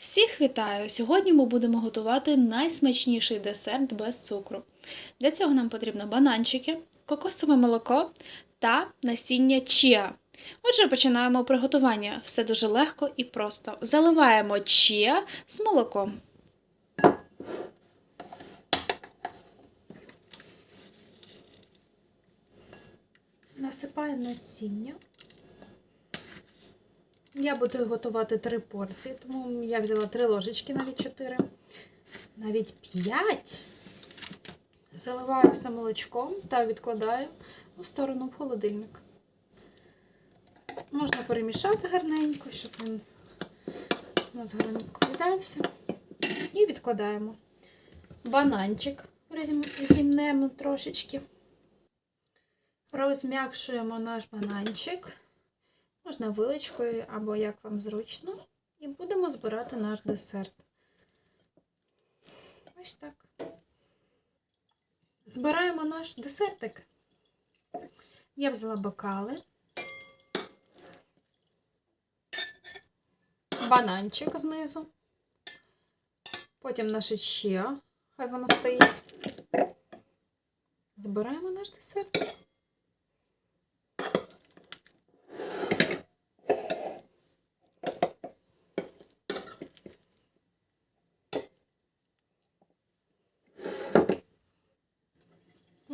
Всіх вітаю! Сьогодні ми будемо готувати найсмачніший десерт без цукру. Для цього нам потрібно бананчики, кокосове молоко та насіння чіа. Отже, починаємо приготування. Все дуже легко і просто. Заливаємо чіа з молоком. Насипаємо насіння. Я буду готувати три порції, тому я взяла три ложечки, навіть чотири, навіть п'ять. Заливаю все молочком та відкладаю у сторону в холодильник. Можна перемішати гарненько, щоб він у нас гарненько взявся. І відкладаємо. Бананчик зімнемо трошечки. Розм'якшуємо наш бананчик. Можна виличкою або як вам зручно. І будемо збирати наш десерт. Ось так. Збираємо наш десертик. Я взяла бокали, бананчик знизу, потім наше чіа, хай воно стоїть. Збираємо наш десерт.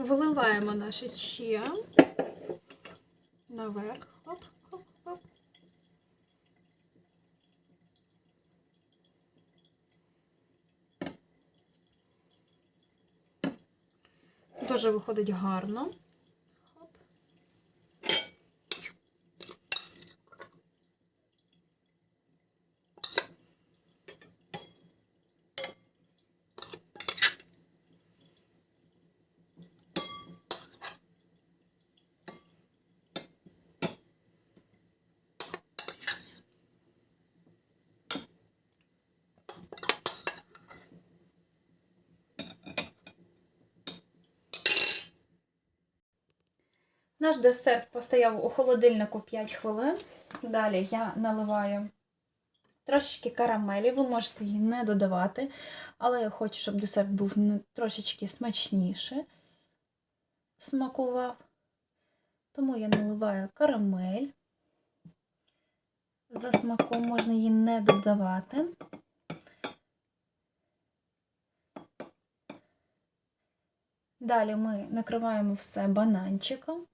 Виливаємо наше чіа наверх. Оп, оп, оп. Дуже виходить гарно. Наш десерт постояв у холодильнику 5 хвилин. Далі я наливаю трошечки карамелі, ви можете її не додавати, але я хочу, щоб десерт був трошечки смачніше смакував. Тому я наливаю карамель. За смаком можна її не додавати. Далі ми накриваємо все бананчиком.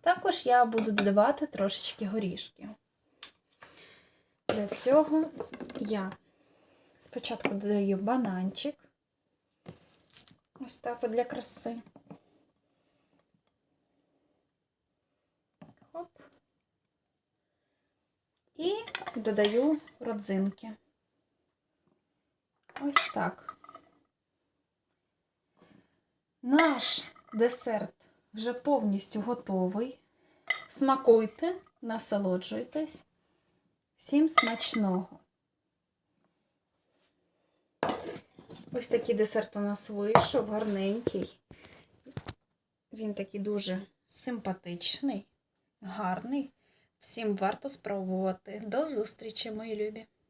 Також я буду додавати трошечки горішки. Для цього я спочатку додаю бананчик, ось так для краси. Хоп. І додаю родзинки. Ось так. Наш десерт вже повністю готовий. Смакуйте, насолоджуйтесь. Всім смачного. Ось такий десерт у нас вийшов, гарненький. Він такий дуже симпатичний, гарний. Всім варто спробувати. До зустрічі, мої любі!